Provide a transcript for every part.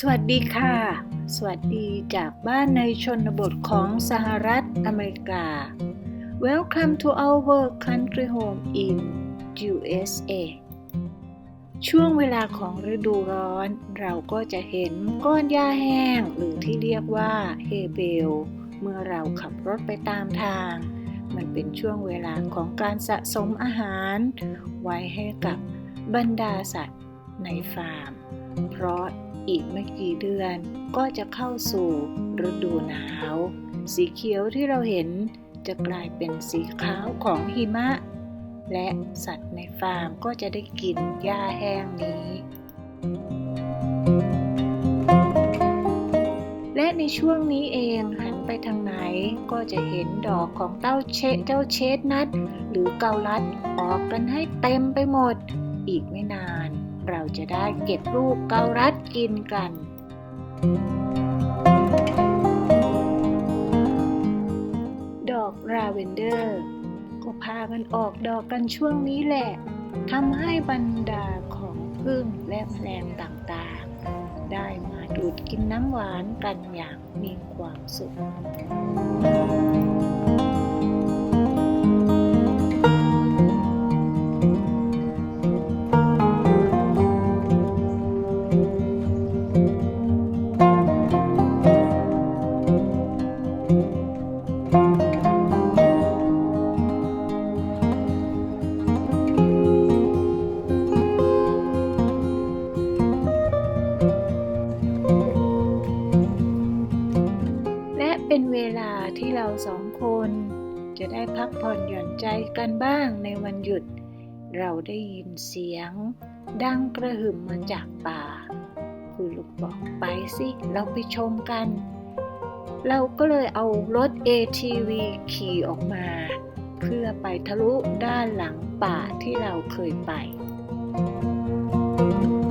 สวัสดีค่ะ สวัสดีจากบ้านในชนบทของสหรัฐอเมริกา Welcome to our country home in USA ช่วงเวลาของฤดูร้อน เราก็จะเห็นก้อนหญ้าแห้ง หรือที่เรียกว่าเฮเบล เมื่อเราขับรถไปตามทาง มันเป็นช่วงเวลาของการสะสมอาหาร ไว้ให้กับบรรดาสัตว์ในฟาร์ม เพราะ อีกไม่กี่เดือนก็จะเข้าสู่ฤดูหนาว สีเขียวที่เราเห็นจะกลายเป็นสีขาวของหิมะ และสัตว์ในฟาร์มก็จะได้กินหญ้าแห้งนี้ และในช่วงนี้เองหันไปทางไหนก็จะเห็นดอกของเต้าเชเจ้าเชดนัทหรือเกาลัดออกกันให้เต็มไปหมด อีกไม่นาน เราจะได้เก็บลูกเกาลัดกินกัน ดอกราเวนเดอร์ก็พากันออกดอกกันช่วงนี้แหละทำให้บรรดาของพึ่งและแมลงต่างๆ ได้มาดูดกินน้ำหวานกันอย่างมีความสุข กันบ้างในวันหยุด เราได้ยินเสียง ดังกระหึ่มมาจากป่า คุณลูกบอกไปสิ เราไปชมกัน เราก็เลยเอารถ ATV ขี่ออกมา เพื่อไปทะลุด้านหลังป่าที่เราเคยไปเร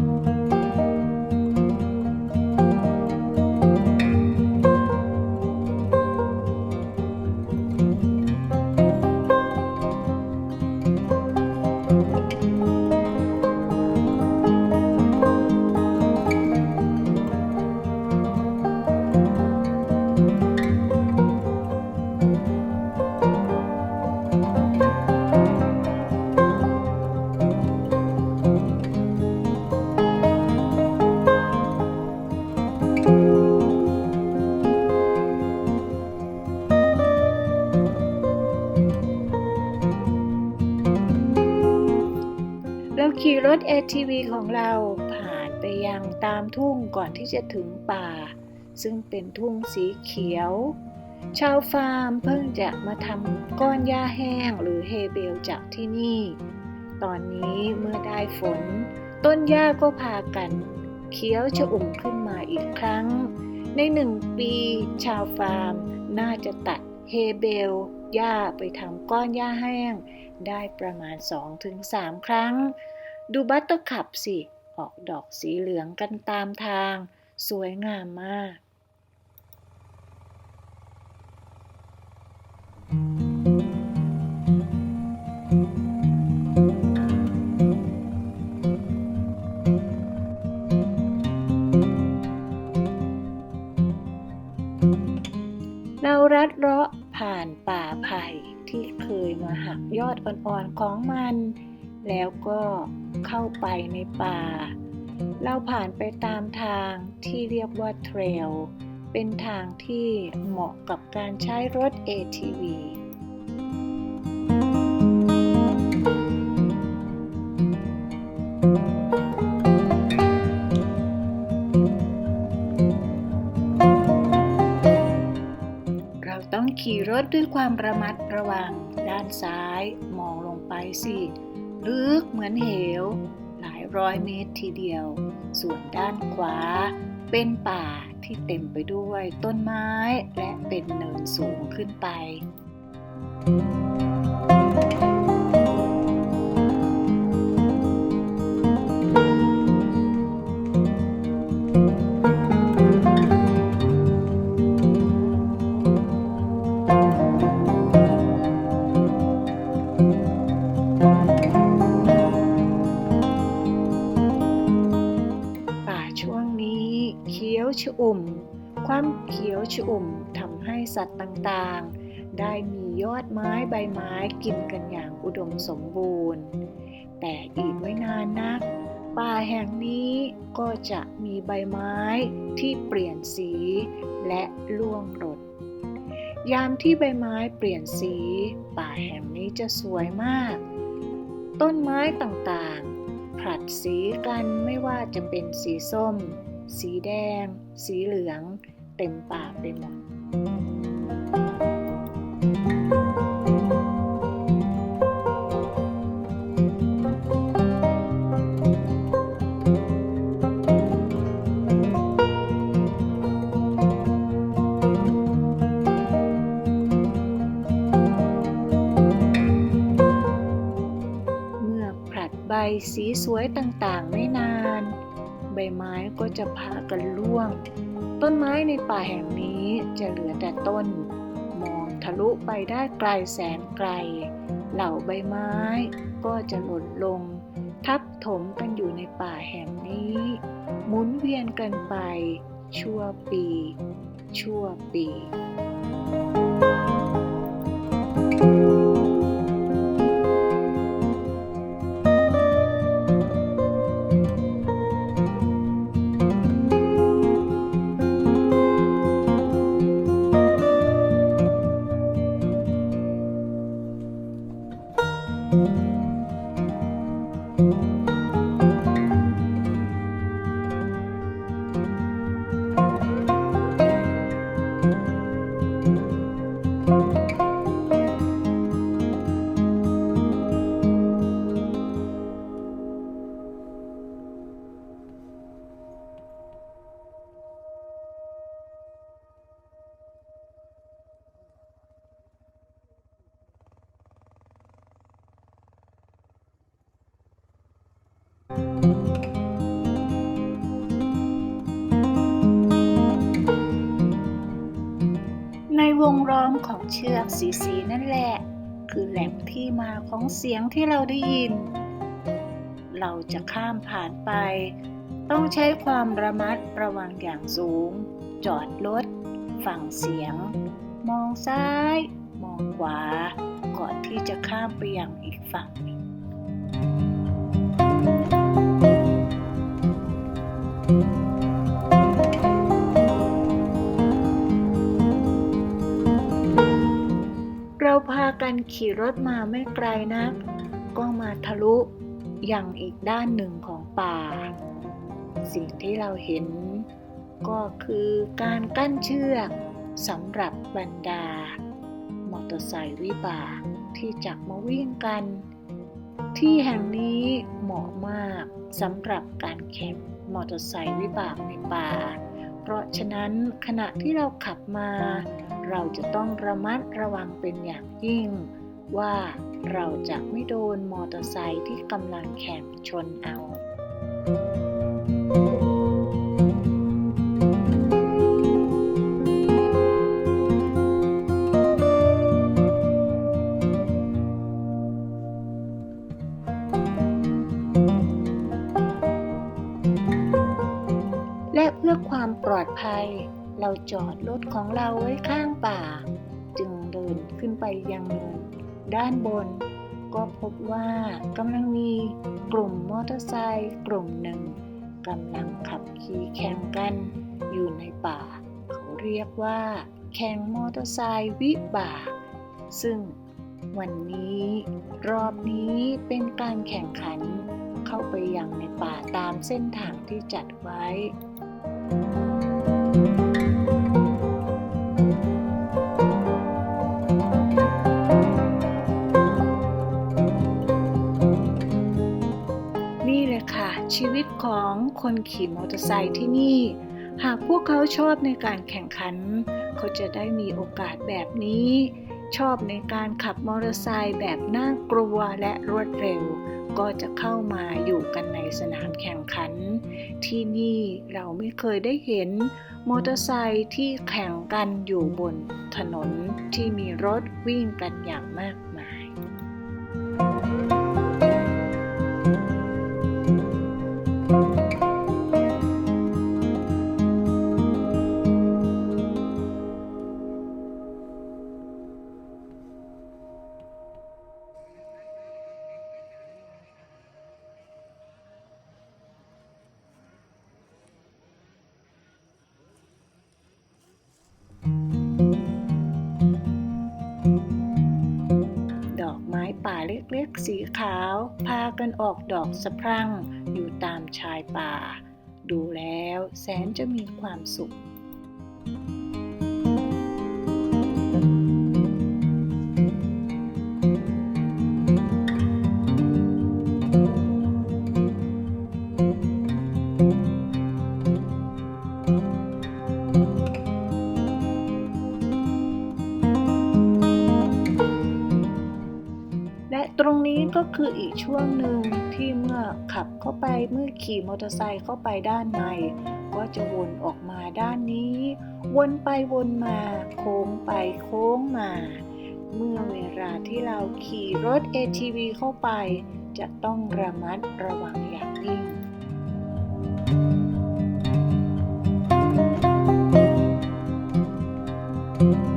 ถ ATV ของเราผ่านไปยังตามทุ่งก่อนที่จะถึงป่า ซึ่งเป็นทุ่งสีเขียว ชาวฟาร์มเพิ่งจะมาทำก้อนหญ้าแห้งหรือเฮเบลจากที่นี่ ตอนนี้เมื่อได้ฝน ต้นหญ้าก็พากัน เขียวชอุ่มขึ้นมาอีกครั้ง ในหนึ่งปี ชาวฟาร์มน่าจะตัดเฮเบลหญ้าไปทำก้อนหญ้าแห้ง ได้ประมาณ 2-3 ครั้ง ดูบัตเตอร์คัพสิ ออกดอกสีเหลืองกันตามทาง สวยงามมาก เรารัดเลาะผ่านป่าไผ่ที่เคยมาหักยอดอ่อนๆของมัน แล้วก็ เข้าไปในป่า เราผ่านไปตามทางที่เรียกว่าเทรล เป็นทางที่เหมาะกับการใช้รถ ATV เราต้องขี่รถด้วยความระมัดระวัง ด้านซ้ายมองลงไปสิ ลึกเหมือนเหว หลายร้อยเมตรทีเดียว ส่วนด้านขวา เป็นป่าที่เต็มไปด้วยต้นไม้และเป็นเนินสูงขึ้นไปป่า ชอุ่ม ความเขียวชอุ่มทำให้สัตว์ต่างๆ ได้มียอดไม้ใบไม้กินกันอย่างอุดมสมบูรณ์ แต่อีกไม่นานนัก ป่าแห่งนี้ก็จะมีใบไม้ที่เปลี่ยนสีและล่วงหล่นยามที่ใบไม้เปลี่ยนสี ป่าแห่งนี้จะสวยมาก ต้นไม้ต่างๆ ผลัดสีกันไม่ว่าจะเป็นสีส้ม สีแดง สีเหลือง เต็มป่าไปหมดเมื่อผลัดใบสีสวยต่างๆไม่น ไม้ก็จะพากันร่วง ต้นไม้ในป่าแห่งนี้จะเหลือแต่ต้น มองทะลุไปได้ไกลแสนไกล เหล่าใบไม้ก็จะหล่นลง ทับถมกันอยู่ในป่าแห่งนี้ หมุนเวียนกันไป ชั่วปี ชั่วปี วงล้อมของเชือกสีสีนั่นแหละ คือแหล่งที่มาของเสียงที่เราได้ยิน เราจะข้ามผ่านไป ต้องใช้ความระมัดระวังอย่างสูง จอดรถฟังเสียง มองซ้าย มองขวา ก่อนที่จะข้ามไปยังอีกฝั่งหนึ่ง พากันขี่รถมาไม่ไกลนัก ก็มาทะลุอยังอีกด้านหนึ่งของป่า สิ่งที่เราเห็น ก็คือการกั้นเชือกสำหรับบรรดา มอเตอร์ไซค์วิบากที่จะมาวิ่งกัน ที่แห่งนี้เหมาะมากสำหรับการแข่งมอเตอร์ไซค์วิบากในป่า เพราะฉะนั้นขณะที่เราขับมา เราจะต้องระมัดระวังเป็นอย่างยิ่ง ว่าเราจะไม่โดนมอเตอร์ไซค์ที่กำลังแข่งชนเอา และเพื่อความปลอดภัย เราจอดรถของเราไว้ข้างป่า จึงเดินขึ้นไปยังเนินด้านบน ก็พบว่ากำลังมีกลุ่มมอเตอร์ไซค์กลุ่มหนึ่งกำลังขับขี่แข่งกัน อยู่ในป่า เขาเรียกว่า แข่งมอเตอร์ไซค์วิบาก ซึ่งวันนี้ รอบนี้เป็นการแข่งขัน เข้าไปยังในป่าตามเส้นทางที่จัดไว้ ชีวิตของคนขี่มอเตอร์ไซค์ที่นี่ หากพวกเขาชอบในการแข่งขัน เขาจะได้มีโอกาสแบบนี้ ชอบในการขับมอเตอร์ไซค์แบบน่ากลัวและรวดเร็ว ก็จะเข้ามาอยู่กันในสนามแข่งขัน ที่นี่เราไม่เคยได้เห็นมอเตอร์ไซค์ที่แข่งกันอยู่บนถนนที่มีรถวิ่งกันอย่างมากมาย เล็กๆ สีขาว พากันออกดอกสะพรั่ง อยู่ตามชายป่า ดูแล้วแสนจะมีความสุข คืออีกช่วงหนึ่งที่เมื่อขับเข้าไปเมื่อขี่มอเตอร์ไซค์เข้าไปด้านใน ก็จะวนออกมาด้านนี้ วนไปวนมา โค้งไปโค้งมา เมื่อเวลาที่เราขี่รถ ATV เข้าไป จะต้องระมัดระวังอย่างยิ่งห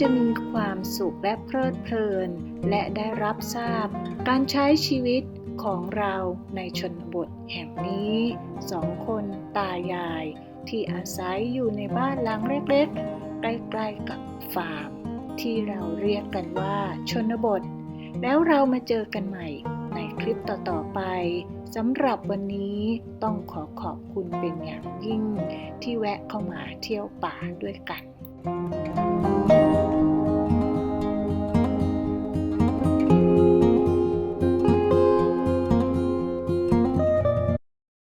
จะมีความสุขและเพลิดเพลิน และได้รับทราบ การใช้ชีวิตของเราในชนบทแห่งนี้ สองคนตายาย ที่อาศัยอยู่ในบ้านหลังเล็กๆ ใกล้ๆกับฟาร์ม ที่เราเรียกกันว่าชนบท แล้วเรามาเจอกันใหม่ในคลิปต่อๆไปสำหรับวันนี้ต้องขอขอบคุณเป็นอย่างยิ่ง ที่แวะเข้ามาเที่ยวป่าด้วยกัน